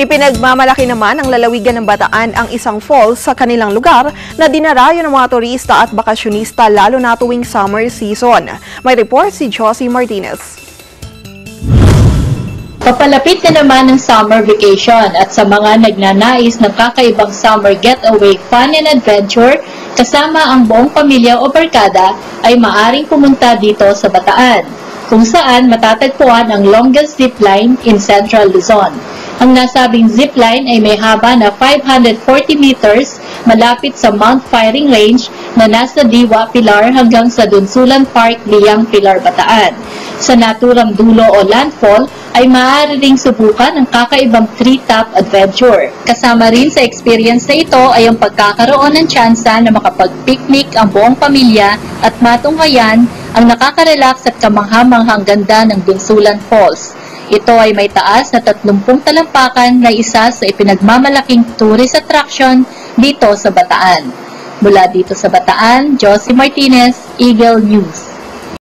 Ipinagmamalaki naman ng lalawigan ng Bataan ang isang falls sa kanilang lugar na dinarayo ng mga turista at bakasyonista lalo na tuwing summer season. May report si Josie Martinez. Papalapit na naman ang summer vacation at sa mga nagnanais ng kakaibang summer getaway fun and adventure kasama ang buong pamilya o barkada ay maaring pumunta dito sa Bataan kung saan matatagpuan ang longest zipline in Central Luzon. Ang nasabing zipline ay may haba na 540 meters malapit sa Mount Firing Range na nasa Diwa Pilar hanggang sa Dunsulan Park, Liyang Pilar, Bataan. Sa naturang dulo o landfall ay maaari ring subukan ang kakaibang tree-top adventure. Kasama rin sa experience na ito ay ang pagkakaroon ng tsansa na makapag-picnic ang buong pamilya at matunghayan ang nakaka-relax at kamanghamanghang ganda ng Dunsulan Falls. Ito ay may taas na 30 talampakan na isa sa ipinagmamalaking tourist attraction dito sa Bataan. Mula dito sa Bataan, Josie Martinez, Eagle News.